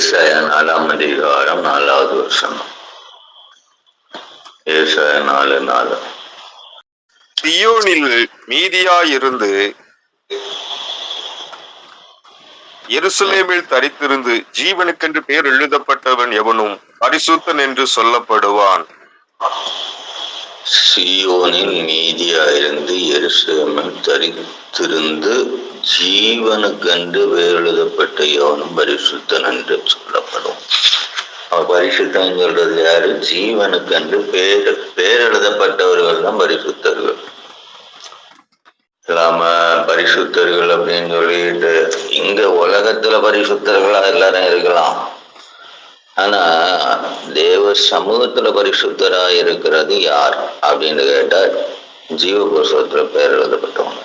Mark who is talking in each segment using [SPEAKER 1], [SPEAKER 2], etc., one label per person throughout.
[SPEAKER 1] ஏசாயா நாலாம் அதிகாரம் நாலாவது வருஷம் ஏசாயா நாலு நாலு
[SPEAKER 2] சியோனில் மீதியாயிருந்து எருசலேமில் தரித்திருந்து ஜீவனுக்கென்று பெயர் எழுதப்பட்டவன் எவனும் பரிசுத்தன் என்று சொல்லப்படுவான்.
[SPEAKER 1] சியோனில் மீதியாயிருந்து எருசலேமில் தரித்திருந்து ஜீவனுக்கென்று வேறெழுதப்பட்ட யோனும் பரிசுத்தன் என்று சொல்லப்படும். அவ பரிசுத்தன் சொல்றது யாரு? ஜீவனுக்கென்று பேர் பேரெழுதப்பட்டவர்கள் தான் பரிசுத்தர்கள். இல்லாம பரிசுத்தர்கள் அப்படின்னு சொல்லிட்டு இங்க உலகத்துல பரிசுத்தர்களா எல்லாரும் இருக்கலாம். ஆனா தேவ சமூகத்துல பரிசுத்தரா இருக்கிறது யார்? அப்படின்னு கேட்டா ஜீவபுருஷத்துல பெயர் பேர் எழுதப்பட்டவங்க.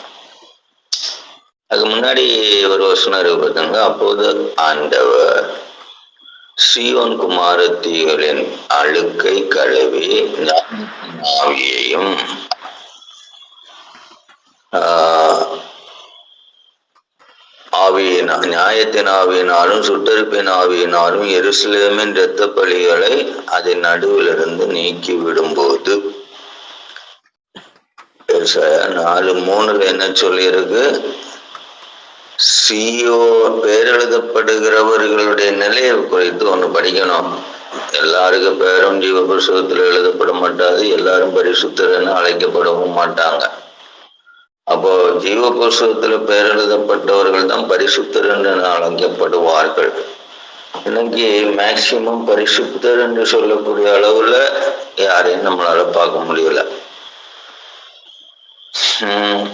[SPEAKER 1] அதுக்கு முன்னாடி ஒரு வசனம் இருக்கு பார்த்தாங்க அப்போது ஆண்டவர் சீவன் குமாரத்திகளின் அழுக்கை கழுவி ஆவியையும் ஆஹ் ஆவியினால் நியாயத்தின் ஆவியினாலும் சுட்டரிப்பின் ஆவியினாலும் எருசலேமின் இரத்த பலிகளை அதன் நடுவிலிருந்து நீக்கி விடும்போது ஏசாயா நாலு மூணுல என்ன சொல்லியிருக்கு? சியோ பேரெழுதப்படுகிறவர்களுடைய நிலையை குறித்து ஒண்ணு படிக்கணும். எல்லாருக்கும் பேரும் ஜீவ புருஷத்துல எழுதப்பட மாட்டாது எல்லாரும் பரிசுத்தர்னு அழைக்கப்படவும் மாட்டாங்க. அப்போ ஜீவ புஸ்தகத்துல பேரெழுதப்பட்டவர்கள் தான் பரிசுத்தர் என்று அழைக்கப்படுவார்கள். இன்னைக்கு மேக்சிமம் பரிசுத்தர் என்று சொல்லக்கூடிய அளவுல யாரையும் நம்மளால பார்க்க முடியல. உம்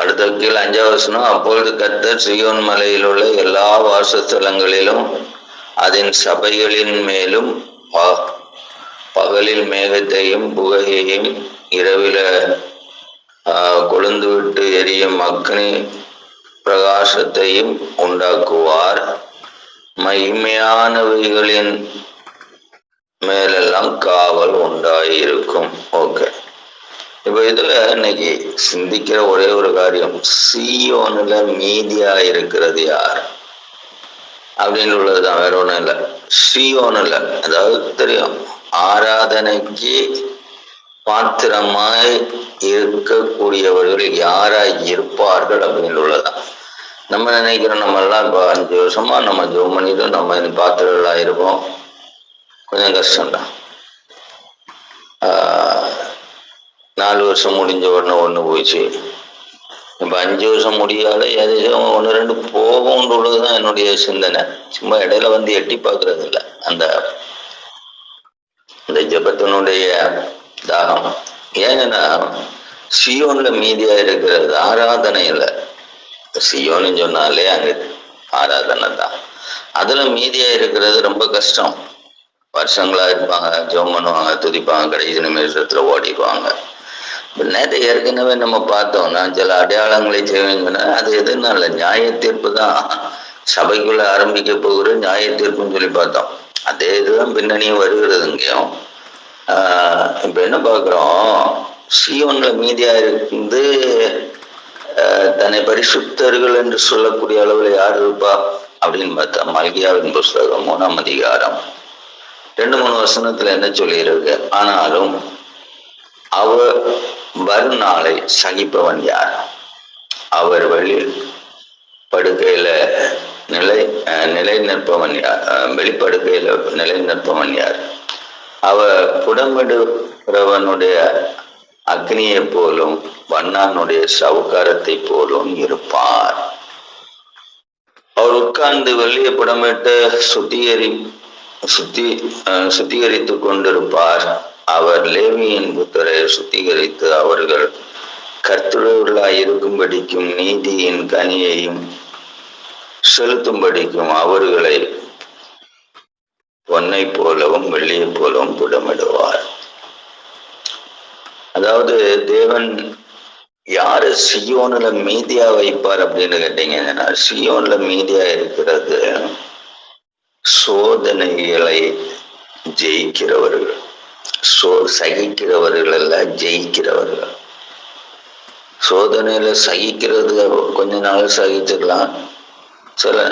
[SPEAKER 1] அடுத்த கீழ் அஞ்சாவது அப்பொழுது கத்தர் சியோன் மலையில் உள்ள எல்லா வாசஸ்தலங்களிலும் அதன் சபைகளின் மேலும் பகலில் மேகத்தையும் புகையையும் இரவில கொழுந்து விட்டு எரியும் அக்னி பிரகாசத்தையும் உண்டாக்குவார். மகிமையானவைகளின் மேலெல்லாம் காவல் உண்டாயிருக்கும். ஓகே. இப்ப இதுல இன்னைக்கு சிந்திக்கிற ஒரே ஒரு காரியம் சியோனுல மீதியா இருக்கிறது யார்? அப்படின்னு உள்ளதுதான் வேற ஒண்ணும் இல்லை. சியோனுல அதாவது தெரியும் ஆராதனைக்கு பாத்திரமாய் இருக்கக்கூடியவர்கள் யாராய் இருப்பார்கள் அப்படின்னு உள்ளதான் நம்ம நினைக்கிறோம் நம்ம எல்லாம் இப்போ அஞ்சு வருஷமா நம்ம ஜோம் பண்ணிட்டு நம்ம இனி பாத்திரங்களா இருப்போம் கொஞ்சம் கஷ்டம்தான். ஆஹ் நாலு வருஷம் முடிஞ்ச உடனே ஒன்று போயிடுச்சு. இப்போ அஞ்சு வருஷம் முடியாத ஏதாச்சும் ஒன்று ரெண்டு போகும்ன்றது தான் என்னுடைய சிந்தனை. சும்மா இடையில வந்து எட்டி பார்க்கறது இல்லை. அந்த இந்த ஜபத்தினுடைய தாகம் ஏங்கன்னா சியோன்ல மீதியா இருக்கிறது ஆராதனை இல்லை சியோன்னு சொன்னாலே அங்க ஆராதனை தான். அதுல மீதியா இருக்கிறது ரொம்ப கஷ்டம். வருஷங்களா இருப்பாங்க ஜோம் பண்ணுவாங்க துதிப்பாங்க கடைசி நிமிஷத்துல ஓடிடுவாங்க. நேற்று ஏற்கனவே நம்ம பார்த்தோம் நான் சில அடையாளங்களை செய்வேங்கன்னா அது எதுனால? இல்லை நியாய தீர்ப்பு தான். சபைக்குள்ள ஆரம்பிக்க போகிற நியாய தீர்ப்புன்னு சொல்லி பார்த்தோம். அதே இதுதான் பின்னணியும் வருகிறது இங்கேயும். ஆஹ் இப்ப என்ன பார்க்குறோம்? சியோன்ல மீதியா இருந்து தன்னை பரிசுத்தர்கள் என்று சொல்லக்கூடிய அளவில் யார் இருப்பா? அப்படின்னு பார்த்தா மல்கியாவின் புஸ்தகம் மூணாம் அதிகாரம். ரெண்டு மூணு வசனத்துல என்ன சொல்லியிருக்கு? ஆனாலும் அவர் வருநாளை சகிப்பவன் யார்? அவர் வழி படுக்கையில நிலை நிலை நிற்பவன் யார்? வெளிப்படுக்கையில நிலை நிற்பவன் யார் அவர் புடமிடுகிறவனுடைய அக்னியை போலும் வண்ணானுடைய சவுக்காரத்தை போலும் இருப்பார். அவர் உட்கார்ந்து வெள்ளிய புடமிட்டு சுத்திகரி சுத்தி சுத்திகரித்து கொண்டிருப்பார். அவர் லேவியின் புத்தரை சுத்திகரித்து அவர்கள் கர்த்தருளாய் இருக்கும்படிக்கும் நீதியின் கனியையும் செலுத்தும்படிக்கும் அவர்களை பொன்னை போலவும் வெள்ளியை போலவும் புடமிடுவார். அதாவது தேவன் யாரு சியோன்ல மீதியா வைப்பார் அப்படின்னு கேட்டீங்கன்னா சியோன்ல மீதியா இருக்கிறது சோதனைகளை ஜெயிக்கிறவர்கள். சோ சகிக்கிறவர்கள் அல்ல ஜெயிக்கிறவர்கள். சோதனையில சகிக்கிறது கொஞ்ச நாள் சகிச்சுக்கலாம். சில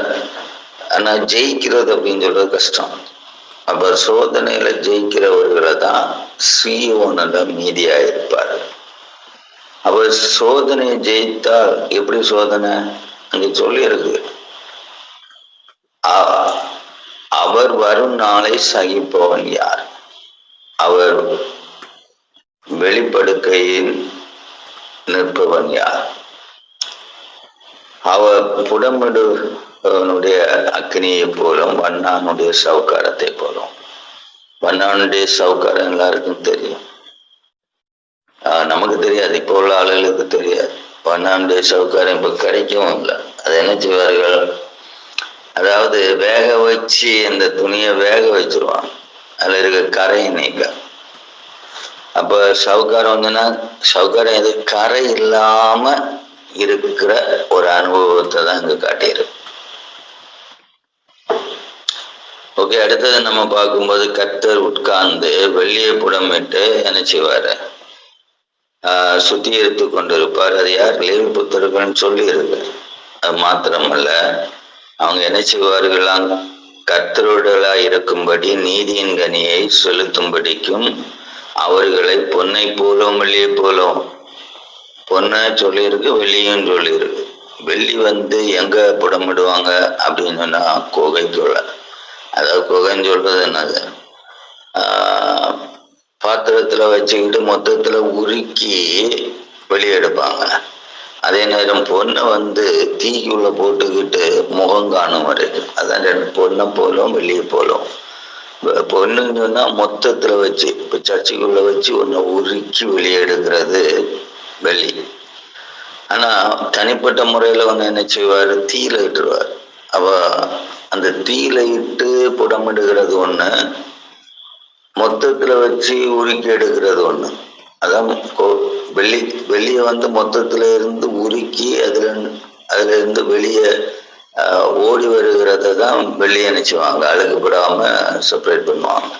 [SPEAKER 1] ஆனா ஜெயிக்கிறது அப்படின்னு சொல்றது கஷ்டம். அப்ப சோதனையில ஜெயிக்கிறவர்களை தான் சீயோனில் மீதியா இருப்பார். அவர் சோதனையை ஜெயித்தால் எப்படி சோதனை? அங்க சொல்லி இருக்கு அவர் வரும் நாளை சகிப்பவன் யார்? அவர் வெளிப்படுக்கையில் நிற்பவன் யார்? அவர் புடமிடுவனுடைய அக்னியை போலும் வண்ணானுடைய சவுக்காரத்தை போலும். வண்ணானுடைய சவுக்காரம் எல்லாருக்கும் தெரியும். ஆஹ் நமக்கு தெரியாது. இப்போ உள்ள ஆளுகளுக்கு தெரியாது. வண்ணானுடைய சவுக்காரம் இப்போ கிடைக்கவும் இல்லை. அதை என்ன செய்வார்கள்? அதாவது வேக வச்சு அந்த துணியை வேக வச்சிருவான் அதுல இருக்க கரையை நீக்க. அப்ப சவுக்காரம் வந்துன்னா சவுக்காரம் இது கரை இல்லாம இருக்கிற ஒரு அனுபவத்தை தான் இங்க காட்டியிருக்கு. ஓகே அடுத்தது நம்ம பார்க்கும்போது கர்த்தர் உட்கார்ந்து வெள்ளியை புடமிட்டு என்ன செய்வாரு? ஆஹ் கொண்டிருப்பார். அது யார்? லேவி புத்தர்கள்னு சொல்லி இருக்கு. அது மாத்திரமல்ல. அவங்க என்ன செய்வார்களாம் கர்த்தருடலா இருக்கும்படி நீதியின் கனியை செலுத்தும்படிக்கும் அவர்களை பொன்னை போலும் வெள்ளியை போலும் பொண்ணை சொல்லியிருக்கு வெள்ளியும் சொல்லியிருக்கு. வெள்ளி வந்து எங்க புடமிடுவாங்க அப்படின்னு சொன்னா குகைக்குள்ள அதாவது குகைன்னு சொல்றது என்னது? பாத்திரத்துல வச்சுக்கிட்டு மொத்தத்துல உருக்கி வெளியெடுப்பாங்க. அதே நேரம் பொண்ணை வந்து தீக்குள்ள போட்டுக்கிட்டு முகம் காணும் வரைக்கும் அதான் ரெண்டு பொண்ணை போலும் வெளியே போலும். பொண்ணுன்னு சொன்னா மொத்தத்துல வச்சு இப்ப சர்ச்சைக்குள்ள வச்சு ஒன்னை உருக்கி வெளியே எடுக்கிறது வெள்ளி ஆனா தனிப்பட்ட முறையில ஒன்று என்ன செய்வார்? தீயில இட்டுருவார். அவ அந்த தீயில இட்டு புடமிடுகிறது ஒண்ணு மொத்தத்துல வச்சு உருக்கி எடுக்கிறது ஒண்ணு. அதான் கோ- வெள்ளி வெளியே வந்து மொத்தத்துல இருந்து உருக்கி அதுல அதுல இருந்து வெளியே ஓடி வருகிறத தான் வெள்ளி நினைச்சுவாங்க. அழுகுப்படாம செப்பரேட் பண்ணுவாங்க.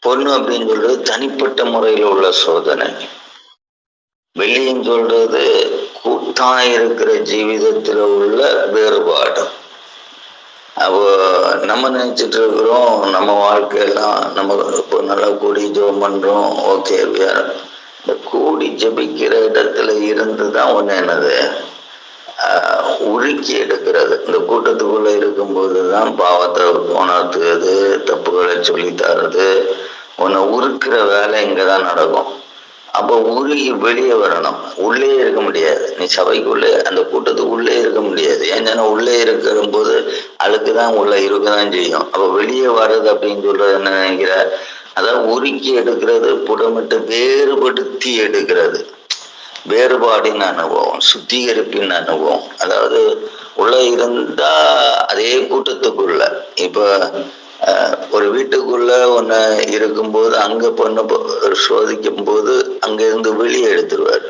[SPEAKER 1] பொண்ணு அப்படின்னு சொல்றது தனிப்பட்ட முறையில் உள்ள சோதனை. வெள்ளின்னு சொல்றது தான் இருக்கிற ஜீவிதத்தில் உள்ள வேறுபாடு. அப்போ நம்ம நினைச்சிட்டு இருக்கிறோம் நம்ம வாழ்க்கையெல்லாம் நம்ம இப்போ நல்லா கூடி ஜோம் பண்ணுறோம் ஓகே இந்த கூடி ஜபிக்கிற இடத்துல இருந்து தான் ஒன்று என்னது உருக்கி எடுக்கிறது. இந்த கூட்டத்துக்குள்ளே இருக்கும்போது தான் பாவத்தை உணர்த்துறது தப்புகளை சொல்லி தர்றது. உன்னை உருக்கிற வேலை இங்கே தான் நடக்கும். அப்போ உருகி வெளியே வரணும். உள்ளே இருக்க முடியாது. நீ சபைக்குள்ளே அந்த கூட்டத்துக்கு உள்ளே இருக்க முடியாது. ஏன்னா உள்ளே இருக்கிற போது அழுக்கு தான் உள்ள இருக்கதான் செய்யும். அப்போ வெளியே வர்றது அப்படின்னு சொல்றது என்ன நினைக்கிற? அதாவது உருக்கி எடுக்கிறது புடமிட்டு வேறுபடுத்தி எடுக்கிறது. வேறுபாடின் அனுபவம் சுத்திகரிப்பின் அனுபவம். அதாவது உள்ள இருந்தா அதே கூட்டத்துக்குள்ள. இப்போ ஒரு வீட்டுக்குள்ள ஒன்று இருக்கும்போது அங்க பொண்ணு சோதிக்கும் போது அங்க இருந்து வெளியே எடுத்துருவாரு.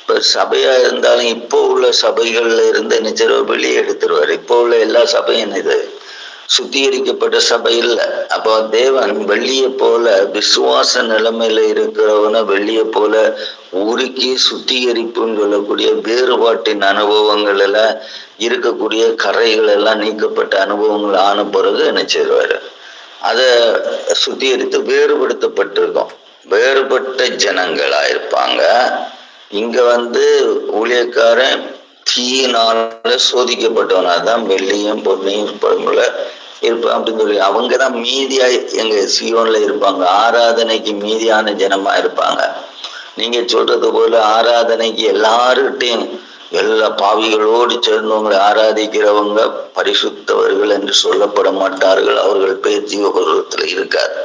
[SPEAKER 1] இப்ப சபையா இருந்தாலும் இப்போ உள்ள சபைகள்ல இருந்து நிச்சயம் வெளியே எடுத்துருவார். இப்போ உள்ள எல்லா சபையும் இது. சுத்திகரிக்கப்பட்ட சபை இல்லை. அப்போ தேவன் வெள்ளியை போல விசுவாச நிலைமையில இருக்கிறவனை வெள்ளியை போல உருக்கி சுத்திகரிப்புன்னு சொல்லக்கூடிய வேறுபாட்டின் அனுபவங்கள் எல்லாம் இருக்கக்கூடிய கரைகள் எல்லாம் நீக்கப்பட்ட அனுபவங்கள் ஆன பிறகு என்ன செய்வாரு அதை சுத்திகரித்து வேறுபடுத்தப்பட்டிருக்கும். வேறுபட்ட ஜனங்களா இருப்பாங்க. இங்க வந்து ஊழியக்காரன் தீயினால சோதிக்கப்பட்டவனா தான் வெள்ளியும் பொன்னையும் பழமுல இருப்பான் அப்படின்னு சொல்லி அவங்க தான் மீதியா எங்க சியோன்ல இருப்பாங்க. ஆராதனைக்கு மீதியான ஜனமா இருப்பாங்க. நீங்க சொல்றது போல ஆராதனைக்கு எல்லாருகிட்டையும் எல்லா பாவிகளோடு சேர்ந்தவங்களை ஆராதிக்கிறவங்க பரிசுத்தவர்கள் என்று சொல்லப்பட மாட்டார்கள். அவர்கள் பேர் ஜீவபருவத்தில் இருக்காது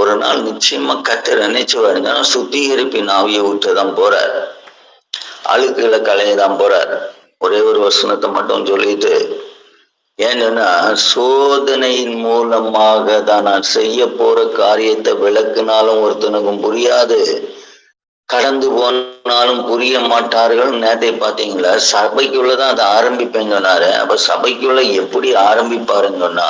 [SPEAKER 1] ஒரு நாள் நிச்சயமா கத்தர் நினைச்சுவாருன்னா சுத்திகரிப்பின் ஆவியை ஊற்றதான் போறார். அழுக்குகளை களையதான் போறார். ஒரே ஒரு வசனத்தை மட்டும் சொல்லிட்டு ஏன்னா சோதனையின் மூலமாக தான் நான் செய்ய போற காரியத்தை விளக்குனாலும் ஒருத்தனுக்கும் புரியாது. கடந்து போனாலும் புரிய மாட்டார்கள். நேத்தை பாத்தீங்களா சபைக்குள்ளதான் அதை ஆரம்பிப்பேன்னு சொன்னாரு. அப்ப சபைக்குள்ள எப்படி ஆரம்பிப்பாருன்னு சொன்னா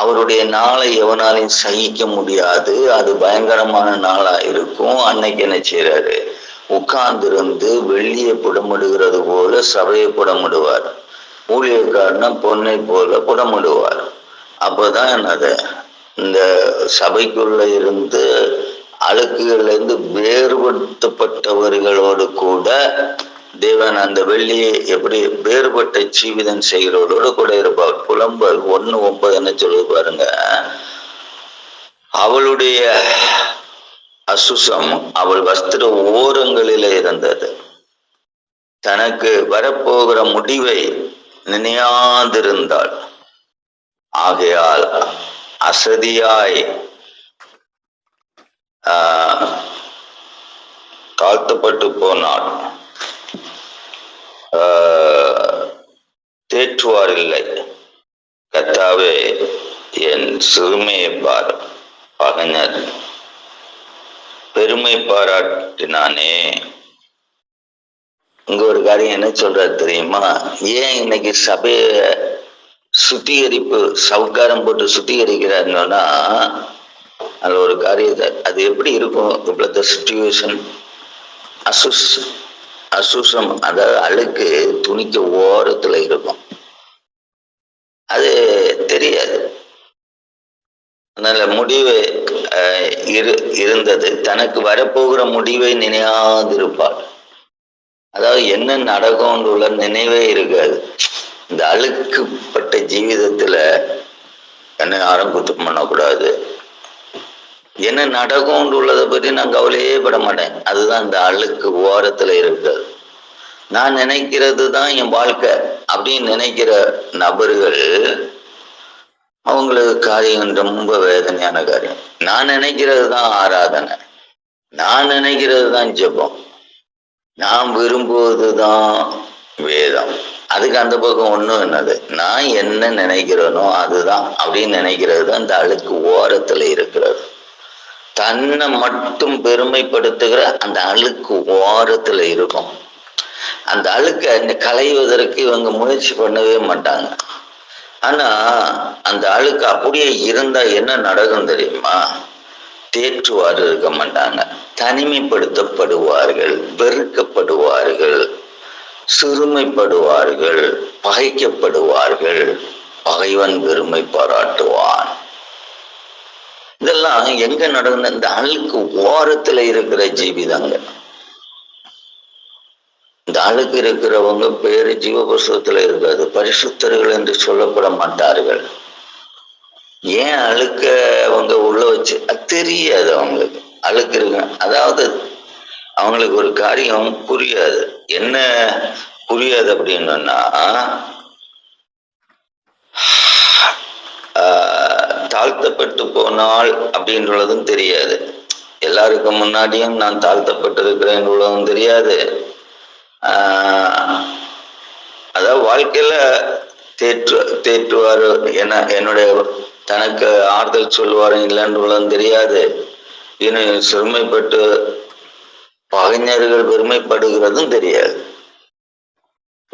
[SPEAKER 1] அவருடைய நாளை எவனாலையும் சகிக்க முடியாது. அது பயங்கரமான நாளா இருக்கும். அன்னைக்கு என்ன செய்யறாரு உட்கார்ந்திருந்து வெள்ளியை புடமிடுகிறது போல சபையை புடமிடுவார் ஊழியக்காரனை பொன்னை போல புடமிடுவார் அப்பதான் என்னது இந்த சபைக்குள்ள இருந்து அழுக்குகளிலிருந்து வேறுபடுத்தப்பட்டவர்களோடு கூட தேவன் அந்த வெள்ளியை எப்படி வேறுபட்ட ஜீவிதம் செய்கிறவரோடு கூட இருப்பார். புலம்பல் ஒண்ணு ஒன்பது என்ன சொல்லுது பாருங்க. அவளுடைய அசுசம் அவள் வஸ்திர ஓரங்களிலே இருந்தது. தனக்கு வரப்போகிற முடிவை நினையாதிருந்தாள். ஆகையால் அசதியாய் தாழ்த்தப்பட்டு போனால் ஆஹ், தேற்றுவார் இல்லை. கத்தாவே என் சிறுமையை பார் பகஞர் பெருமை பாராட்டினானே. இங்க ஒரு காரியம் என்ன சொல்றாரு தெரியுமா? ஏன் இன்னைக்கு சபைய சுத்திகரிப்பு சவுக்காரம் போட்டு சுத்திகரிக்கிறாருன்னா அதில் ஒரு காரியத்தை அது எப்படி இருக்கும்? இப்ப சுச்சுவேஷன் அசுஸ் அசுசம் அதாவது அழுக்கு துணிக்கு ஓரத்துல இருக்கும். அது தெரியாது. அதனால முடிவு அஹ், இரு இருந்தது. தனக்கு வரப்போகிற முடிவை நினையாதிருப்பாள். அதாவது என்ன நடக்கும்னு உள்ள நினைவே இருக்காது. இந்த அழுக்குப்பட்ட ஜீவிதத்துல என்ன யாரும் குத்தம் பண்ணக்கூடாது. என்ன நடக்கும்னு உள்ளதை பற்றி நான் கவலையே பட மாட்டேன் அதுதான் இந்த அழுக்கு ஓரத்துல இருக்கிறது. நான் நினைக்கிறது தான் என் வாழ்க்கை அப்படின்னு நினைக்கிற நபர்கள் அவங்களுக்கு காரியம் ரொம்ப வேதனையான காரியம். நான் நினைக்கிறது தான் ஆராதனை. நான் நினைக்கிறது தான் ஜெபம். நான் விரும்புவது தான் வேதம். அதுக்கு அந்த பக்கம் ஒண்ணும் என்னது? நான் என்ன நினைக்கிறேனோ அதுதான் அப்படின்னு நினைக்கிறது தான் இந்த அழுக்கு ஓரத்துல இருக்கிறது. தன்னை மட்டும் பெருமைப்படுத்துகிற அந்த அழுக்கு ஓரத்துல இருக்கும். அந்த அழுக்கை களைவதற்கு இவங்க முயற்சி பண்ணவே மாட்டாங்க. ஆனா அந்த அழுக்கு அப்படியே இருந்தா என்ன நடக்கும் தெரியுமா? தேற்றுவார் இருக்க மாட்டாங்க. தனிமைப்படுத்தப்படுவார்கள் வெறுக்கப்படுவார்கள் சிறுமைப்படுவார்கள் பகைக்கப்படுவார்கள் பகைவன் பெருமை பாராட்டுவான். இதெல்லாம் எங்க நடந்த இந்த அழுக்கு ஓரத்துல இருக்கிற ஜீவிதங்க. இந்த அழுக்கு இருக்கிறவங்க பேரு ஜீவபுஸ்தகத்துல இருக்காது பரிசுத்தர்கள் என்று சொல்லப்பட மாட்டார்கள். ஏன் அழுக்க அவங்க உள்ள வச்சு அது தெரியாது அவங்களுக்கு. அழுக்கு இருக்கு. அதாவது அவங்களுக்கு ஒரு காரியம் புரியாது. என்ன புரியாது அப்படின்னா ஆஹ், தாழ்த்தப்பட்டு போனால் அப்படின்றதும் தெரியாது. எல்லாருக்கும் முன்னாடியும் நான் தாழ்த்தப்பட்டிருக்கிறேன் உள்ளதும் தெரியாது. ஆஹ், அதாவது வாழ்க்கையில தேற்று தேற்றுவார் என என்னுடைய தனக்கு ஆறுதல் சொல்லுவார் இல்லைன்றதும் தெரியாது. இன்னும் சிறுமைப்பட்டு பகைஞர்கள் பெருமைப்படுகிறதும் தெரியாது.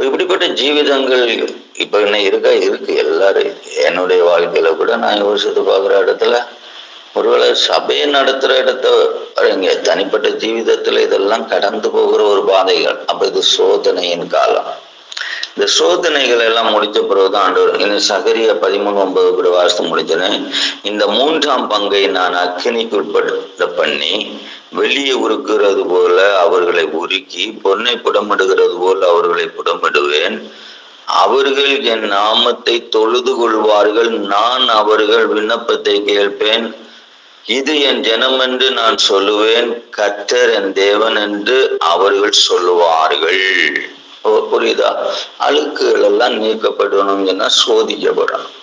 [SPEAKER 1] இப்படிப்பட்ட ஜீவிதங்கள் இப்ப என்ன இருக்கா? இருக்கு. எல்லாரும் என்னுடைய வாழ்க்கையில கூட நான் யோசித்து பார்க்குற இடத்துல ஒருவேளை சபையை நடத்துற இடத்த இங்க தனிப்பட்ட ஜீவிதத்துல இதெல்லாம் கடந்து போகிற ஒரு பாதைகள். அப்ப இது சோதனையின் காலம். இந்த சோதனைகள் எல்லாம் முடிச்ச பிறகுதான் ஆண்டவர் இந்த சகரிய பதிமூணு ஒன்பது கூட வாசம் முடிச்சேன் இந்த மூன்றாம் பங்கை நான் அக்கினிக்கு உட்படுத்த பண்ணி வெளியே உருக்குறது போல அவர்களை உருக்கி பொன்னை புடமிடுகிறது போல அவர்களை புடமிடுவேன். அவர்கள் என் நாமத்தை தொழுது கொள்வார்கள் நான் அவர்கள் விண்ணப்பத்தை கேட்பேன். இது என் ஜனம் என்று நான் சொல்லுவேன் கத்தர் என் தேவன் என்று அவர்கள் சொல்லுவார்கள். புரியுதா? அழுக்குகள் எல்லாம் நீக்கப்படணும் என சோதிக்கப்படணும்.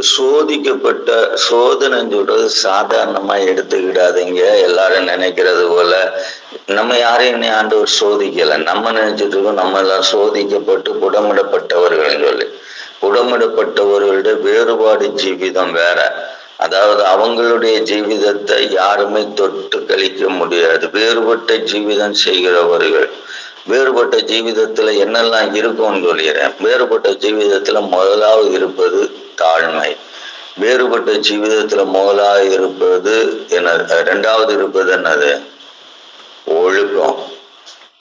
[SPEAKER 1] சோதிக்கப்பட்ட சோதனைன்னு சொல்றது சாதாரணமா எடுத்துக்கிடாதீங்க. எல்லாரும் நினைக்கிறது போல நம்ம யாரையும் இன்னும் ஆண்டவர் சோதிக்கல. நம்ம நினைச்சிட்டு இருக்கோம் நம்ம எல்லாம் சோதிக்கப்பட்டு புடமிடப்பட்டவர்கள் சொல்லி. புடமிடப்பட்டவர்களோட வேறுபாடு ஜீவிதம் வேற. அதாவது அவங்களுடைய ஜீவிதத்தை யாருமே தொட்டு கழிக்க முடியாது. வேறுபட்ட ஜீவிதம் செய்கிறவர்கள். வேறுபட்ட ஜீவிதத்துல என்னெல்லாம் இருக்கும்னு சொல்லிடுறேன். வேறுபட்ட ஜீவிதத்துல முதலாவது இருப்பது தாழ்மை. வேறுபட்ட ஜீவிதத்துல முதலா இருப்பது என்ன ரெண்டாவது இருப்பது என்னது? ஒழுக்கம்.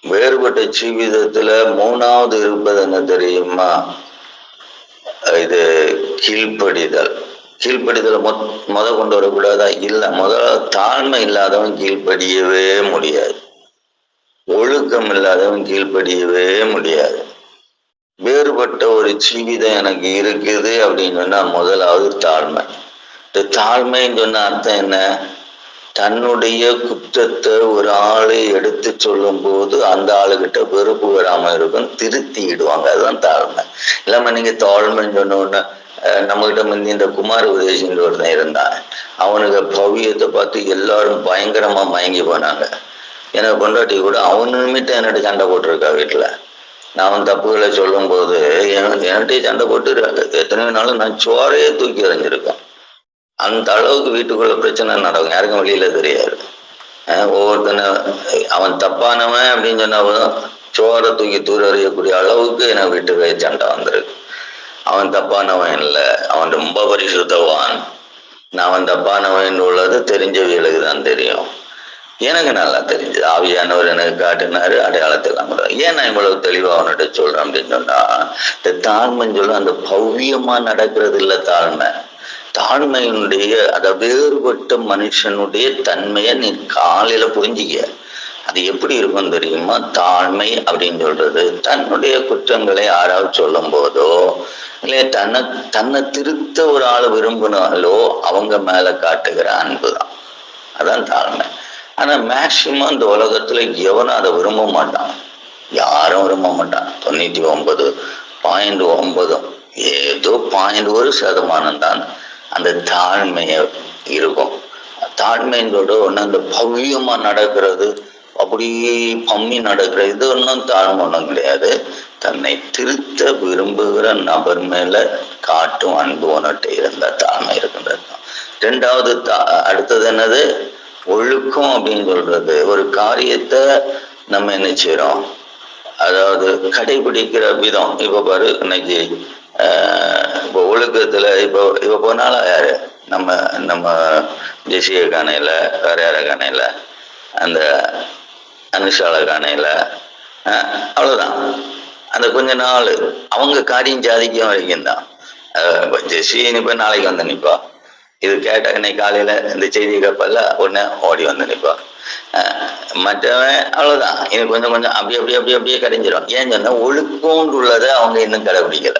[SPEAKER 1] வேறுபட்ட ஜீவிதத்துல மூணாவது இருப்பது என்ன தெரியுமா? இது கீழ்ப்படிதல். கீழ்ப்படிதலை மொ முத கொண்டு வரக்கூடாதா? இல்லை முதல்ல தாழ்மை இல்லாதவன் கீழ்ப்படியவே முடியாது. ஒழுக்கம் இல்லாதவன் கீழ்ப்படியவே முடியாது. வேறுபட்ட ஒரு ஜீவிதம் எனக்கு இருக்குது அப்படின்னு சொன்னா முதலாவது தாழ்மை. இந்த தாழ்மைன்னு சொன்ன அர்த்தம் என்ன? தன்னுடைய குற்றத்தை ஒரு ஆளு எடுத்து சொல்லும் போது அந்த ஆளுகிட்ட வெறுப்பு வராம இருக்கும் திருத்திடுவாங்க. அதுதான் தாழ்மை. இல்லாம நீங்க தாழ்மைன்னு சொன்ன உடனே அஹ், நம்மகிட்ட முந்தி இந்த குமார உதயசிங்க ஒருத்தன் இருந்தான். அவனுக்கு பவியத்தை பார்த்து எல்லாரும் பயங்கரமா மயங்கி போனாங்க. எனக்கு பொண்டாட்டி கூட அவனுமிட்ட என்னட்டு சண்டை போட்டிருக்கா வீட்டுல. நான் அவன் தப்புகளை சொல்லும்போது என் என்கிட்டயே சண்டை போட்டுருக்காங்க எத்தனையோ நாளும் நான் சோறையே தூக்கி எறிஞ்சிருக்கேன். அந்த அளவுக்கு வீட்டுக்குள்ள பிரச்சனை நடக்கும். யாருக்கும் வெளியில தெரியாது. அஹ் ஒவ்வொருத்தனை அவன் தப்பானவன் அப்படின்னு சொன்னா சோறை தூக்கி தூர எறியக்கூடிய அளவுக்கு எனக்கு வீட்டுக்கு சண்டை வந்திருக்கு. அவன் தப்பானவன் இல்லை. அவன் ரொம்ப பரிசுத்தவான். நான் அவன் தப்பானவன் உள்ளது தெரிஞ்சவர்களுக்கு தான் தெரியும். எனக்கு நல்லா தெரிஞ்சது. ஆவியானவர் எனக்கு காட்டினாரு அடையாளத்தெல்லாம் கொடுத்தாரு. ஏன் நான் இவ்வளவு தெளிவா அவன்கிட்ட சொல்றேன் அப்படின்னு சொன்னா இந்த தாழ்மைன்னு சொல்ல அந்த பவ்யமா நடக்கிறது இல்லை தாழ்மை. தாழ்மையினுடைய அத வேறுபட்ட மனுஷனுடைய தன்மையை நீ காலையில புரிஞ்சிக்க அது எப்படி இருக்கும் தெரியுமா? தாழ்மை அப்படின்னு சொல்றது. தன்னுடைய குற்றங்களை யாராவது சொல்லும் போதோ இல்லை தன்னை தன்னை திருத்த ஒரு ஆள் விரும்பினாலோ அவங்க மேல காட்டுகிற அன்பு தான் அதான் தாழ்மை. ஆனா மேக்சிமம் இந்த உலகத்துல எவனும் அதை விரும்ப மாட்டான். யாரும் விரும்ப மாட்டான். தொண்ணூத்தி ஒன்பது பாயிண்ட் ஒன்பது ஏதோ பாயிண்ட் ஒரு சதமானம் தான் அந்த தாழ்மைய இருக்கும். தாழ்மைன்றோட ஒண்ணு அந்த பவ்யமா நடக்கிறது அப்படி பம்மி நடக்கிறது இது ஒன்றும் தாழ்மை ஒன்றும் கிடையாது. தன்னை திருத்த விரும்புகிற நபர் மேல காட்டும் அன்பு உனட்டு இருந்த தாழ்மை இருக்கின்றது. ரெண்டாவது தா- அடுத்தது என்னது? ஒழுக்கம் அப்படின்னு சொல்றது ஒரு காரியத்தை நம்ம என்ன செய்யறோம் அதாவது கடைபிடிக்கிற விதம். இப்ப பாரு இன்னைக்கு இப்போ ஒழுக்கத்துல இப்போ இப்போ போனால யாரு? நம்ம நம்ம ஜெசிய காணையில வேற யார காணையில அந்த அனுஷால காணையில அவ்வளவுதான். அந்த கொஞ்ச நாள் அவங்க காரியம் சாதிக்கும் வரைக்கும் தான் ஜெசி இப்ப நாளைக்கு வந்து நிப்பா. இது கேட்ட இன்னைக்கு காலையில இந்த செய்தி கப்பல்ல உடனே ஓடி வந்து நிற்பா. அஹ் மற்றவன் அவ்வளவுதான். இது கொஞ்சம் கொஞ்சம் அப்படி அப்படி அப்படி அப்படியே கடைஞ்சிடும் ஏன் சொன்னா ஒழுக்கம் உள்ளதை அவங்க இன்னும் கடைபிடிக்கல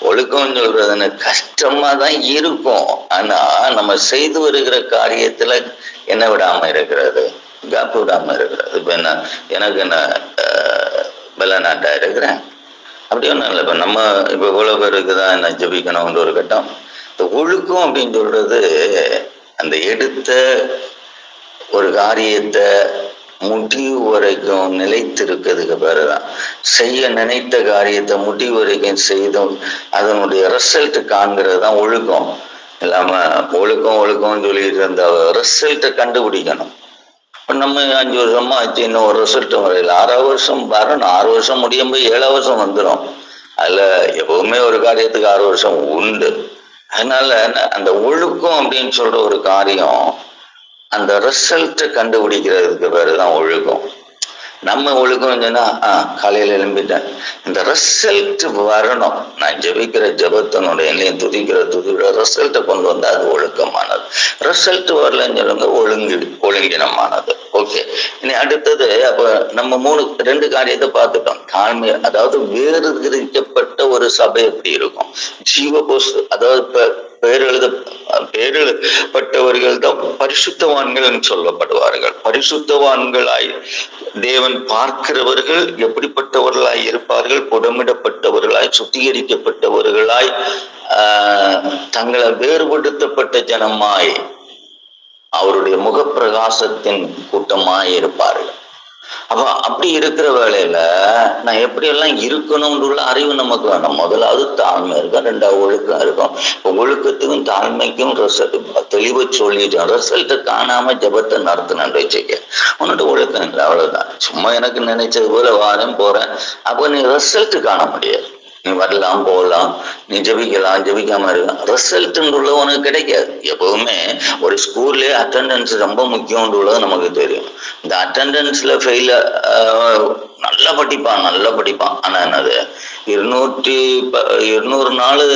[SPEAKER 1] ஒழுக்கம் சொல்றதுன்னு கஷ்டமா தான் இருக்கும். ஆனா நம்ம செய்து வருகிற காரியத்துல என்ன விடாம இருக்கிறது? கேப் விடாம இருக்கிறது. இப்ப என்ன எனக்கு என்ன வெள்ளநாட்டா இருக்கிறேன்? அப்படி ஒன்றும் இல்லை. இப்போ நம்ம இப்போ இவ்வளோ பேருக்கு தான் என்ன ஜபிக்கணும்ன்ற ஒரு கட்டம். இந்த ஒழுக்கம் அப்படின்னு சொல்றது அந்த எடுத்த ஒரு காரியத்தை முடிவு வரைக்கும் நிலைத்திருக்கிறதுக்கு பேருதான். செய்ய நினைத்த காரியத்தை முடிவு வரைக்கும் செய்தும் அதனுடைய ரிசல்ட் காண்கிறது தான் ஒழுக்கம். இல்லாம ஒழுக்கம் ஒழுக்கம்னு சொல்லிட்டு இருந்த ரிசல்ட்டை கண்டுபிடிக்கணும். இப்ப நம்ம அஞ்சு வருஷமா ஆச்சு இன்னும் ஒரு ரிசல்ட் வரையில. ஆறாவது வருஷம் வரணும் ஆறு வருஷம் முடியும் போய் ஏழாவது வருஷம் வந்துடும் அதுல எப்பவுமே ஒரு காரியத்துக்கு ஆறு வருஷம் உண்டு. அதனால அந்த ஒழுக்கம் அப்படின்னு சொல்ற ஒரு காரியம் அந்த ரிசல்ட்டை கண்டுபிடிக்கிறதுக்கு பேரு தான் ஒழுக்கம். நம்ம ஒழுக்கம் சொன்னா ஆ காலையில எழும்பிட்டேன். இந்த ரிசல்ட் வரணும். நான் ஜெபிக்கிற ஜெபத்தினுடைய எல்லையும் துதிக்கிற துதியோட ரிசல்ட்டை கொண்டு வந்தா அது ஒழுக்கமானது. ரிசல்ட் வரலன்னு சொல்லுங்க ஒழுங்கு ஒழுங்கினமானது. ஓகே இனி அடுத்தது அப்ப நம்ம மூணு ரெண்டு காரியத்தை பார்த்துட்டோம். தாழ்மை அதாவது வேறு விரிக்கப்பட்ட ஒரு சபை எப்படி இருக்கும்? ஜீவபோஸ் அதாவது பெயர் எழுத பெயர் எழுதப்பட்டவர்கள் தான் பரிசுத்தவான்கள் என்று சொல்லப்படுவார்கள். பரிசுத்தவான்களாய் தேவன் பார்க்கிறவர்கள் எப்படிப்பட்டவர்களாய் இருப்பார்கள்? புடமிடப்பட்டவர்களாய் சுத்திகரிக்கப்பட்டவர்களாய் தங்களை வேறுபடுத்தப்பட்ட ஜனமாய் அவருடைய முகப்பிரகாசத்தின் கூட்டமாய் இருப்பார்கள். அப்ப அப்படி இருக்கிற வேலையில நான் எப்படி எல்லாம் இருக்கணும்ன்ற உள்ள அறிவு நமக்கு வேணும். முதலாவது தாழ்மை இருக்கும் ரெண்டாவது ஒழுக்கம் இருக்கும். ஒழுக்கத்துக்கும் தாழ்மைக்கும் ரிசல்ட் தெளிவை சொல்லிட்டேன் ரிசல்ட்டை காணாம ஜபத்தை நடத்தினு வச்சுக்க உன்னோட ஒழுக்கம் இல்லை அவ்வளவுதான். சும்மா எனக்கு நினைச்சது போல வாரம் போறேன். அப்போ நீ ரிசல்ட் காண முடியாது. நீ வரலாம் போகலாம். நீ ஜெபிக்கலாம் ஜெபிக்காம இருக்கலாம் ரிசல்ட்ன்றுள்ள உனக்கு கிடைக்காது. எப்பவுமே ஒரு ஸ்கூல்லே அட்டெண்டன்ஸ் ரொம்ப முக்கியம்ன்றுள்ளது நமக்கு தெரியும். இந்த அட்டெண்டன்ஸ்ல ஃபெயில் நல்லா படிப்பான் நல்லா படிப்பான். ஆனா என்னது? இருநூற்றி இருநூறு நாள்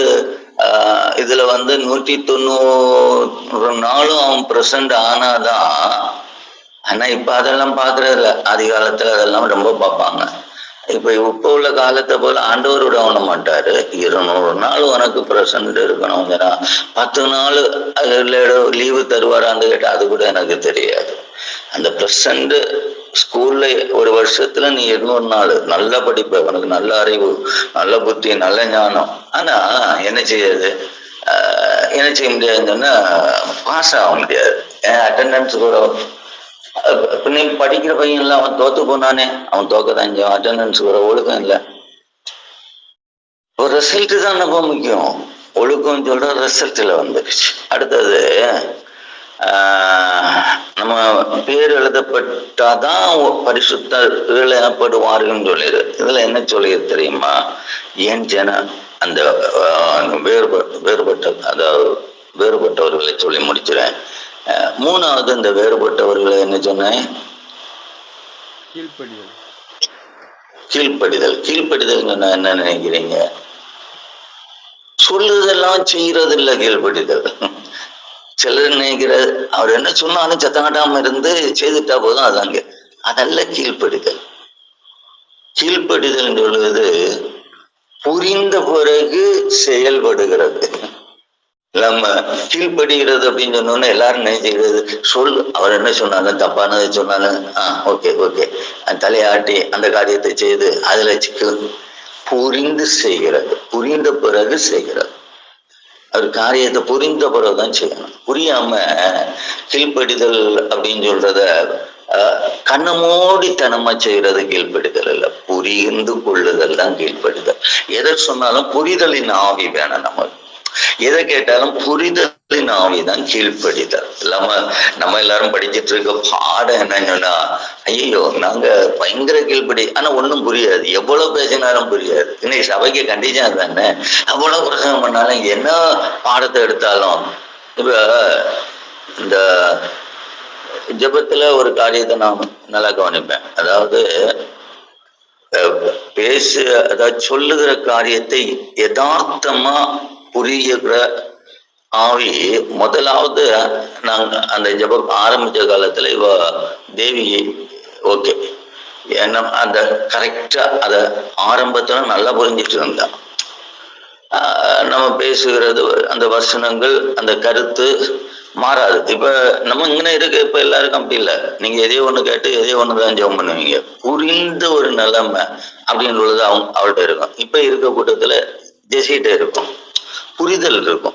[SPEAKER 1] ஆஹ் இதுல வந்து நூற்றி தொண்ணூறு நாளும் அவன் பிரசன்ட் ஆனாதான் ஆனா இப்ப அதெல்லாம் பாக்குறது இல்ல ஆதி காலத்துல அதெல்லாம் ரொம்ப பார்ப்பாங்க. இப்ப இப்ப உள்ள காலத்தை போல ஆண்டவர் விட மாட்டாரு. இருநூறு நாள் உனக்கு பிரசன்ட் இருக்கணும் பத்து நாள் லீவு தருவாரான்னு கேட்டா அது கூட எனக்கு தெரியாது. அந்த பிரசன்ட் ஸ்கூல்ல ஒரு வருஷத்துல நீ இருநூறு நாள் நல்லா படிப்ப உனக்கு நல்ல அறிவு நல்ல புத்தி நல்ல ஞானம். ஆனா என்ன செய்யாது? ஆஹ் என்ன செய்ய முடியாதுன்னு சொன்னா பாஸ் ஆக முடியாது. ஏன் அட்டண்டன்ஸ் கூட அஹ் படிக்கிற பையன் இல்ல அவன் தோத்து போனானே அவன் தோக்கதான் செய்வான் அட்டண்டன்ஸ் வர ஒழுக்கம் இல்ல. ஒரு ரிசல்ட் தான் ரொம்ப முக்கியம். ஒழுக்கம் சொல்ற ரிசல்ட்ல வந்துருச்சு. அடுத்தது ஆஹ் நம்ம பேர் எழுதப்பட்டாதான் பரிசுத்தர்கள் எனப்படுவார்கள் சொல்லிடு. இதுல என்ன சொல்லியது தெரியுமா? ஏன் ஜன அந்த வேறுபட்ட வேறுபட்ட அதாவது வேறுபட்டவர்களை சொல்லி முடிச்சிறேன் மூணாவது இந்த வேறுபட்டவர்களை என்ன சொன்னேன்?
[SPEAKER 3] கீழ்ப்படிதல்.
[SPEAKER 1] கீழ்ப்படிதல். கீழ்ப்படிதல் என்ன நினைக்கிறீங்க? சொல்லுதெல்லாம் செய்யறது இல்ல கீழ்ப்படிதல். சிலர் நினைக்கிற அவர் என்ன சொன்னாலும் சத்தங்கட்டாம இருந்து செய்துட்டா போதும் அதாங்க அதல்ல கீழ்ப்படிதல். கீழ்ப்படிதல் சொல்வது புரிந்த பிறகு செயல்படுகிறது. நம்ம கீழ்படுகிறது அப்படின்னு சொன்னோன்னே எல்லாரும் நினைச்சுக்கிறது சொல் அவர் என்ன சொன்னாலும் தப்பானதை சொன்னாலும் ஆ ஓகே ஓகே தலையாட்டி அந்த காரியத்தை செய்து அதுல சிக்கல் புரிந்து செய்கிறது. புரிந்த பிறகு செய்கிறது. ஒரு காரியத்தை புரிந்த பிறகுதான் செய்யணும். புரியாம கீழ்ப்படிதல் அப்படின்னு சொல்றத கண்ணமோடித்தனமா செய்யறது கீழ்ப்படிதல் இல்ல. புரிந்து கொள்ளுதல் தான் கீழ்ப்படுதல் எதை சொன்னாலும் புரிதலின் ஆவி வேணும் நமக்கு. எதை கேட்டாலும் புரிதலின் ஆவிதான் கீழ்ப்படிதல். இல்லாம நம்ம எல்லாரும் படிச்சிட்டு இருக்க பாடம் என்னன்னு சொன்னா ஐயோ நாங்க பயங்கர கீழ்ப்படி ஆனா ஒண்ணும் புரியாது. எவ்வளவு பேசினாலும் புரியாது. இன்னைக்கு சபைக்கு கண்டிஷன் தானே? அவ்வளவு பிரசங்கம் பண்ணாலும் என்ன பாடத்தை எடுத்தாலும்? இப்ப இந்த ஜெபத்துல ஒரு காரியத்தை நான் நல்லா கவனிப்பேன். அதாவது பேசு அதாவது சொல்லுகிற காரியத்தை யதார்த்தமா புரியுகிற ஆவி முதலாவது நாங்க அந்த ஜபம் ஆரம்பிச்ச காலத்துல இவ தேவி ஓகே ஏன்னா அந்த கரெக்டா அத ஆரம்பத்துல நல்லா புரிஞ்சிட்டு இருந்தான் ஆஹ் நம்ம பேசுகிறது அந்த வசனங்கள் அந்த கருத்து மாறாது. இப்ப நம்ம இங்கே இருக்க இப்ப எல்லாருக்கும் அப்படி இல்லை. நீங்க எதையோ ஒண்ணு கேட்டு எதையோ ஒண்ணுதான் ஜெபம் பண்ணுவீங்க. புரிந்த ஒரு நிலைமை அப்படின்னு உள்ளது அவங்க அவள்கிட்ட இருக்கும். இப்ப இருக்க கூட்டத்துல ஜெசிகிட்ட இருக்கும் புரிதல் இருக்கும்.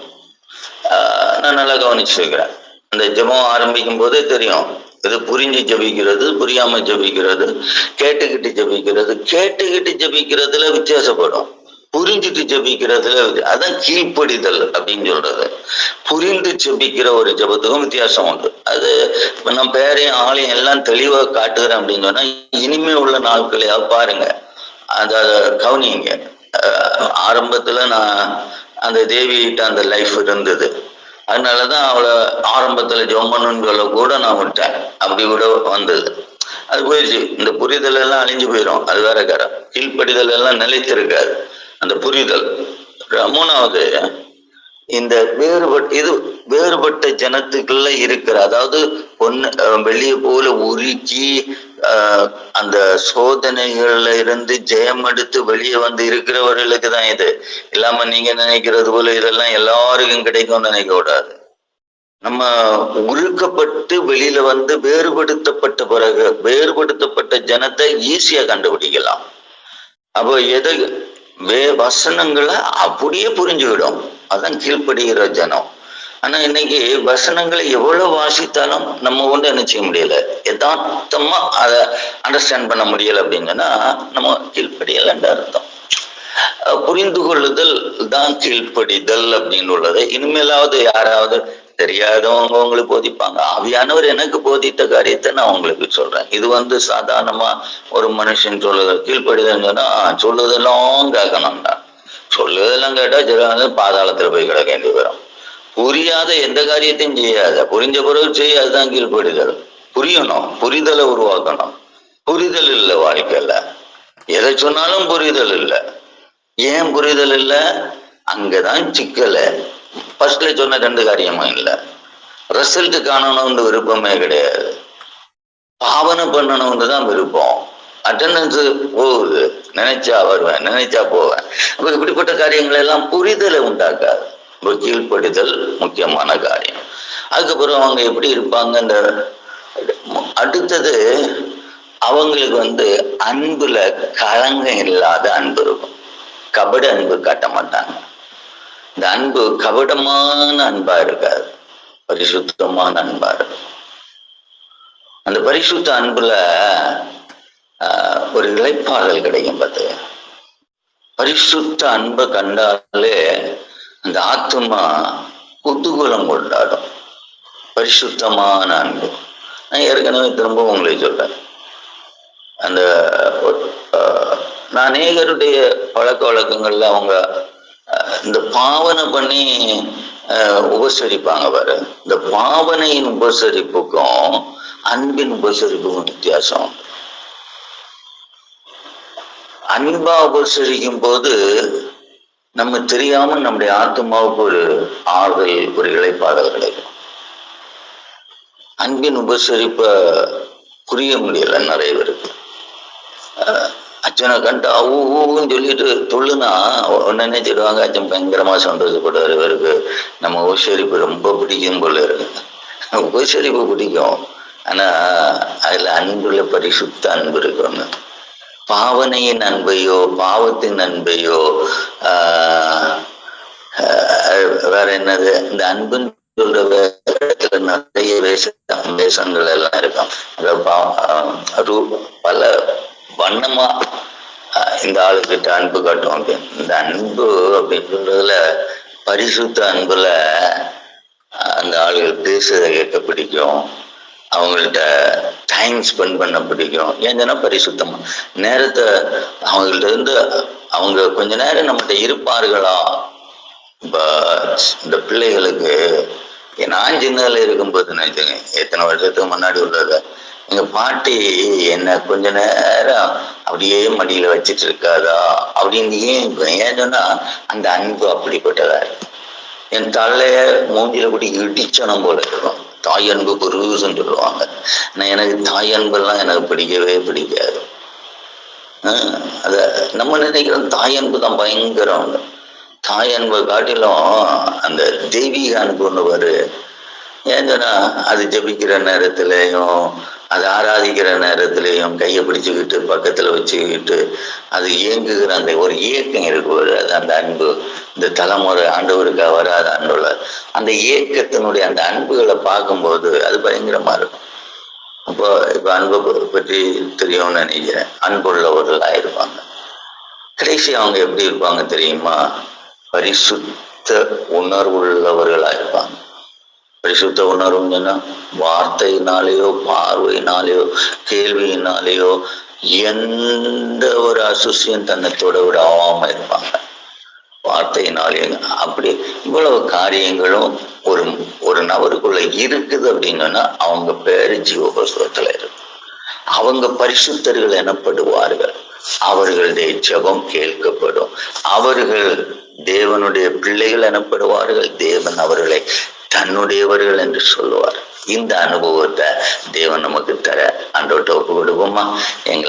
[SPEAKER 1] ஆஹ் நான் நல்லா கவனிச்சிருக்கிறேன் அந்த ஜெபம் ஆரம்பிக்கும் போதே தெரியும். இது புரிஞ்சு ஜெபிக்கிறது புரியாம ஜெபிக்கிறது கேட்டுக்கிட்டு ஜெபிக்கிறது கேட்டுக்கிட்டு ஜெபிக்கிறதுல வித்தியாசப்படும். புரிஞ்சுட்டு ஜெபிக்கிறதுல அதான் கீழ்ப்படிதல் அப்படின்னு சொல்றது. புரிந்து ஜெபிக்கிற ஒரு ஜெபத்துக்கும் வித்தியாசம் உண்டு. அது இப்ப நான் பேரையும் ஆளையும் எல்லாம் தெளிவா காட்டுகிறேன் அப்படின்னு சொன்னா இனிமே உள்ள நாட்களையாவது பாருங்க. அந்த கவனிங்க ஆரம்பத்துல நான் அந்த தேவிகிட்ட அந்த லைஃப் இருந்தது. அதனாலதான் அவளை ஆரம்பத்துல ஜோமனுன்னு சொல்ல கூட நான் விட்டேன். அப்படி கூட வந்தது. அது போயிடுச்சு. இந்த புரிதல் எல்லாம் அழிஞ்சு போயிடும் அது வேற கரம் கீழ்ப்படிதல் எல்லாம் நிலைத்திருக்காது. அந்த புரிதல். மூணாவது இந்த வேறுபட்ட இது வேறுபட்ட ஜனத்துக்குள்ள இருக்கிற அதாவது பொண்ணு வெளியே போல உருக்கி அந்த சோதனைகள்ல இருந்து ஜெயம் எடுத்து வெளியே வந்து இருக்கிறவர்களுக்கு தான் இது. இல்லாம நீங்க நினைக்கிறது போல இதெல்லாம் எல்லாருக்கும் கிடைக்கும்னு நினைக்க கூடாது. நம்ம உருக்கப்பட்டு வெளியில வந்து வேறுபடுத்தப்பட்ட பிறகு வேறுபடுத்தப்பட்ட ஜனத்தை ஈஸியா கண்டுபிடிக்கலாம். அப்போ எது வே வசனங்களை அப்படியே புரிஞ்சுவிடும் அதான் கீழ்ப்படுகிற ஜனம். ஆனா இன்னைக்கு வசனங்களை எவ்வளவு வாசித்தாலும் நம்ம கொண்டு என்ன செய்ய முடியல. யதார்த்தமா அதை அண்டர்ஸ்டாண்ட் பண்ண முடியல அப்படிங்கன்னா நம்ம கீழ்ப்படியலன்ற அர்த்தம். புரிந்து கொள்ளுதல் தான் கீழ்ப்படிதல் அப்படின்னு உள்ளது. இனிமேலாவது யாராவது தெரியாதவங்க உங்களுக்கு போதிப்பாங்க. ஆவியானவர் எனக்கு போதித்த காரியத்தை நான் உங்களுக்கு சொல்றேன். இது வந்து சாதாரணமா ஒரு மனுஷன் சொல்லுதல் கீழ்ப்படிதல் சொன்னா "ஆ, சொல்லுதெல்லாம் கேட்கணும்டா. சொல்லுதெல்லாம் கேட்டா சில பாதாளத்துல போய் கிடக்க வேண்டி வரும் புரியாத எந்த காரியத்தையும் செய்யாத. புரிஞ்ச பிறகு செய்யாதுதான் கீழ்ப்படிதல். புரியணும். புரிதலை உருவாக்கணும். புரிதல் இல்லை வாழ்க்கையில. எதை சொன்னாலும் புரிதல் இல்லை. ஏன் புரிதல் இல்லை? அங்கதான் சிக்கல. ஃபர்ஸ்ட்ல சொன்ன ரெண்டு காரியமும் இல்லை. ரிசல்ட் காணணும்னு விருப்பமே கிடையாது. பாவனை பண்ணணும்னு தான் விருப்பம். அட்டண்டன்ஸ் போகுது. நினைச்சா வருவேன் நினைச்சா போவேன். அப்ப இப்படிப்பட்ட காரியங்கள் எல்லாம் புரிதலை உண்டாக்காது. ஒரு கீழ்ப்படுதல் முக்கியமான காரியம். அதுக்கப்புறம் அவங்க எப்படி இருப்பாங்க இந்த அடுத்தது அவங்களுக்கு வந்து அன்புல களங்கம் இல்லாத அன்பு இருக்கும். கபட அன்பு காட்ட மாட்டாங்க. இந்த அன்பு கபடமான அன்பா இருக்காது. பரிசுத்தமான அன்பா இருக்கும். அந்த பரிசுத்த அன்புல ஒரு இளைப்பாறல் கிடைக்கும் பார்த்து. பரிசுத்த அன்பை கண்டாலே அந்த ஆத்மா குதூகலம் கொண்டாடும். பரிசுத்தமான அன்பு. நான் ஏற்கனவே திரும்ப உங்களுக்கு சொல்றேன். அந்த ஆஹ், நான் அநேகருடைய பழக்க வழக்கங்கள்ல அவங்க இந்த பாவனை பண்ணி ஆஹ், உபசரிப்பாங்க பாரு. இந்த பாவனையின் உபசரிப்புக்கும் அன்பின் உபசரிப்புக்கும் வித்தியாசம் உண்டு. அன்பா உபசரிக்கும் போது நம்ம தெரியாம நம்முடைய ஆத்மாவுக்கு ஒரு ஆறுதல் ஒரு இழைப்பாடல் கிடைக்கும். அன்பின் உபசரிப்ப புரிய முடியல நிறைய பேருக்கு. அச்சனை கண்டா ஊ சொல்லிட்டு துள்ளுனா உடனே நினைச்சிடுவாங்க அச்சன் பயங்கரமா சந்தோஷப்படுவார் இவருக்கு. நம்ம உபசரிப்பு ரொம்ப பிடிக்கும் போல இருக்கு. உபசரிப்பு பிடிக்கும். ஆனா அதுல அன்புள்ள பரிசுத்த அன்பு இருக்கணும் பாவனையின் அன்பையோ பாவத்தின் அன்பையோ ஆஹ் வேற என்னது? இந்த அன்புன்னு சொல்ற இடத்துல நிறைய வேஷம் வேஷங்கள் எல்லாம் இருக்கும். பா- ரூ- பல வண்ணமா இந்த ஆளுக்கிட்ட அன்பு காட்டும் அப்படின்னு. இந்த அன்பு அப்படின்னு சொல்றதுல பரிசுத்த அன்புல அந்த ஆளுகள் பேசுறதை கேட்க பிடிக்கும். அவங்கள்ட்ட டைம் ஸ்பெண்ட் பண்ண பிடிக்கும். ஏன் சொன்னா பரிசுத்தமா. நேரத்தை அவங்கள்ட்ட இருந்து அவங்க கொஞ்ச நேரம் நம்மகிட்ட இருப்பார்களா? இப்ப இந்த பிள்ளைகளுக்கு நான் சின்னதுல இருக்கும்போது நினைச்சேங்க எத்தனை வருஷத்துக்கு முன்னாடி உள்ளது. எங்க பாட்டி என்ன கொஞ்ச நேரம் அப்படியே மடியில வச்சிட்டு இருக்காதா? அப்படின்னு ஏன் ஏன் சொன்னா அந்த அன்பு அப்படிப்பட்டதா இருக்கு. என் தலைய மூஞ்சில கூடி இடிச்சனம் போல இருக்கும். தாய் அன்பு பெருசுன்னு சொல்லுவாங்க. நான் எனக்கு தாய் அன்பெல்லாம் எனக்கு பிடிக்கவே பிடிக்காது. ஆஹ் அத நம்ம நினைக்கிறோம் தாய் அன்பு தான் பயங்கரம் தாய் அன்பை காட்டிலும் அந்த தெய்வீக அன்பு ஒன்று ஏன் சொன்னா அது ஜபிக்கிற நேரத்திலையும் அது ஆராதிக்கிற நேரத்திலையும் கையை பிடிச்சுக்கிட்டு பக்கத்துல வச்சுக்கிட்டு அது இயங்குகிற அந்த ஒரு இயக்கம் இருக்கு. அது அந்த அன்பு இந்த தலைமுறை ஆண்டவருக்காக வராத அன்புல. அந்த இயக்கத்தினுடைய அந்த அன்புகளை பார்க்கும்போது அது பயங்கரமா இருக்கும். அப்போ இப்ப அன்பை பற்றி தெரியும்னு நினைக்கிறேன். அன்புள்ளவர்களா இருப்பாங்க. கடைசி அவங்க எப்படி இருப்பாங்க தெரியுமா? பரிசுத்த உணர்வுள்ளவர்களா இருப்பாங்க. பரிசுத்த உணர்வுங்கன்னா வார்த்தையினாலேயோ பார்வையினாலேயோ கேள்வியினாலேயோ எந்த ஒரு அசுசியம் தன்னை விடாம இருப்பாங்க. வார்த்தையினாலேயும் அப்படி இவ்வளவு காரியங்களும் ஒரு ஒரு நபருக்குள்ள இருக்குது அப்படின்னா அவங்க பேரு ஜீவபசுவத்துல இருக்கு. அவங்க பரிசுத்தர்கள் எனப்படுவார்கள். அவர்களுடைய ஜெபம் கேட்கப்படும். அவர்கள் தேவனுடைய பிள்ளைகள் எனப்படுவார்கள். தேவன் அவர்களை தன்னுடையவர்கள் என்று சொல்லுவார். இந்த அனுபவத்தை தேவன் நமக்கு தர அன்றோட்ட ஒப்பு கொடுப்போமா எங்களை